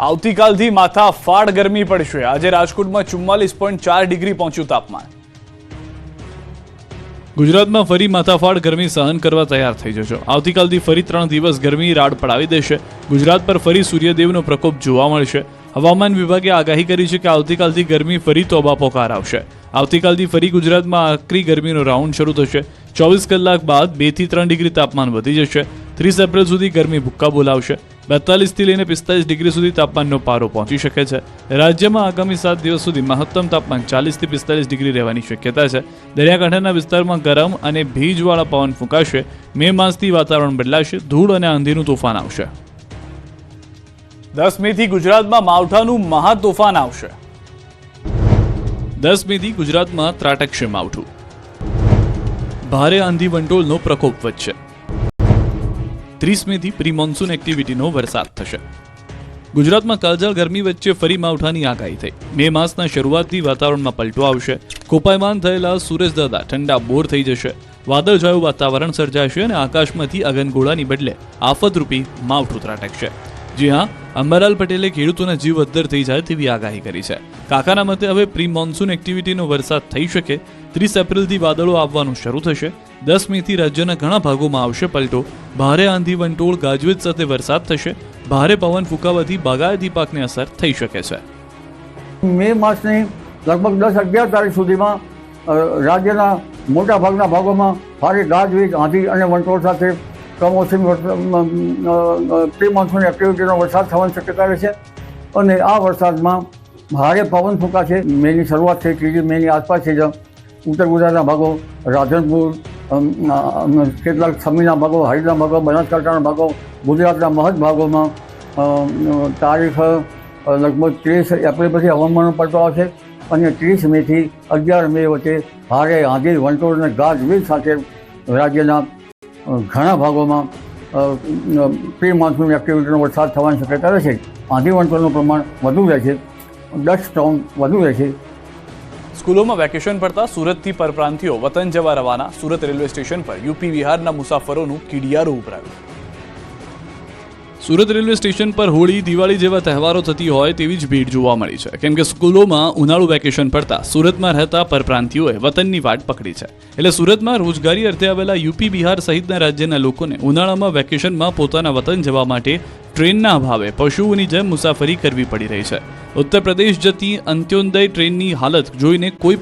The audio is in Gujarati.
આવતીકાલથી માથા ફાડ ગરમી પડશે. આજે રાજકોટમાં ચુમ્માલીસ પોઈન્ટ ચાર ડિગ્રી પહોંચ્યું તાપમાન. ગુજરાતમાં ફરી માથાફાડ ગરમી સહન કરવા તૈયાર થઈ જશો આવતીકાલથી ફરી ત્રણ દિવસ ગરમી રાડ પડાવી દેશે. ગુજરાત પર ફરી સૂર્યદેવનો પ્રકોપ જોવા મળશે. હવામાન વિભાગે આગાહી કરી છે કે આવતીકાલથી ગરમી ફરી તોબા પોકાર આવશે. આવતીકાલથી ફરી ગુજરાતમાં આકરી ગરમીનો રાઉન્ડ શરૂ થશે. ચોવીસ કલાક બાદ બેથી ત્રણ ડિગ્રી તાપમાન વધી જશે. ત્રીસ એપ્રિલ સુધી ગરમી ભૂક્કા બોલાવશે. બેતાલીસથી લઈને પિસ્તાલીસ ડિગ્રી સુધી તાપમાનનો પારો પહોંચી શકે છે. રાજ્યમાં આગામી સાત દિવસ સુધી મહત્તમ તાપમાન ચાલીસથી પિસ્તાલીસ ડિગ્રી રહેવાની શક્યતા છે. દરિયાકાંઠાના વિસ્તારમાં ગરમ અને ભેજવાળા પવન ફૂંકાશે. મે માસથી વાતાવરણ બદલાશે. ધૂળ અને આંધીનું તોફાન આવશે. દસ મેથી ગુજરાતમાં માવઠાનું મહા તોફાન આવશે. દસ મેથી ગુજરાતમાં ત્રાટકશે માવઠું. ભારે આંધી વંટોળનો પ્રકોપ વધશે. ત્રીસ મેથી પ્રી મોન્સૂન એક્ટિવિટીનો વરસાદ થશે. ગુજરાતમાં કાળજાળ ગરમી વચ્ચે ફરી માવઠાની આગાહી થઈ. મે માસના શરૂઆતથી વાતાવરણમાં પલટો આવશે. કોપાયમાન થયેલા સૂરજદાદા ઠંડા બોર થઈ જશે. વાદળછાયું વાતાવરણ સર્જાશે અને આકાશમાંથી અગનગોળાની બદલે આફતરૂપી માવઠું ત્રાટકશે. જી હા, અંબાલાલ પટેલે ખેડૂતોના જીવ અદ્ધર થઈ જાય તેવી આગાહી કરી છે. કાકાના મતે હવે પ્રી મોન્સૂન એક્ટિવિટીનો વરસાદ થઈ શકે, ત્રીસ એપ્રિલથી વાદળો આવવાનું શરૂ થશે, દસ મેથી રાજ્યના ઘણા ભાગોમાં આવશે પલટો, ભારે આંધી, વંટોળ, ગાજવીજ સાથે વરસાદ થશે, ભારે પવન ફૂંકાવાથી બાગાયતી પાકને અસર થઈ શકે છે. મે માસની લગભગ દસ અગિયાર તારીખ સુધીમાં રાજ્યના મોટા ભાગના ભાગોમાં ભારે ગાજવીજ, આંધી અને વંટોળ સાથે કમોસમી પ્રી મોન્સૂન એક્ટિવિટીનો વરસાદ થવાની શક્યતા રહેશે અને આ વરસાદમાં ભારે પવન ફૂંકાશે. મેની શરૂઆત થઈ, ત્રીજી મેની આસપાસ છે જ ઉત્તર ગુજરાતના ભાગો રાધનપુર કેટલાક સમીના ભાગો હરિદના ભાગો, બનાસકાંઠાના ભાગો, ગુજરાતના મહદ ભાગોમાં તારીખ લગભગ ત્રીસ એપ્રિલ પછી હવામાનનો પડતો આવશે. અને ત્રીસ મેથી અગિયાર મે વચ્ચે ભારે આંધી, વંટોળ અને ગાજવીજ સાથે રાજ્યના ઘણા ભાગોમાં પ્રી મોન્સૂન એક્ટિવિટીનો વરસાદ થવાની શક્યતા રહેશે આંધી વંટોળનું પ્રમાણ વધુ રહેશે ડસ્ટ સ્ટોન વધુ રહેશે સ્કૂલોમાં વેકેશન પડતા સુરતથી પરપ્રાંતિયો વતન જવા રવાના સુરત રેલવે સ્ટેશન પર યુપી બિહારના મુસાફરોનું કીડિયારું ઉભરાયું. સુરત રેલવે સ્ટેશન પર હોળી, દિવાળી જેવા તહેવારો થતી હોય તેવી જ ભીડ જોવા મળી છે. કેમ કે સ્કૂલોમાં ઉનાળુ વેકેશન પડતા સુરતમાં રહેતા પરપ્રાંતિઓએ વતનની વાટ પકડી છે. એટલે સુરતમાં રોજગારી અર્થે આવેલા યુપી, બિહાર સહિતના રાજ્યના લોકોને ઉનાળામાં વેકેશનમાં પોતાના વતન જવા માટે ટ્રેનના અભાવે પશુઓની જેમ મુસાફરી કરવી પડી રહી છે. ઉત્તર પ્રદેશ જતી અંત્યોદય ટ્રેનની હાલત જોઈને કોઈ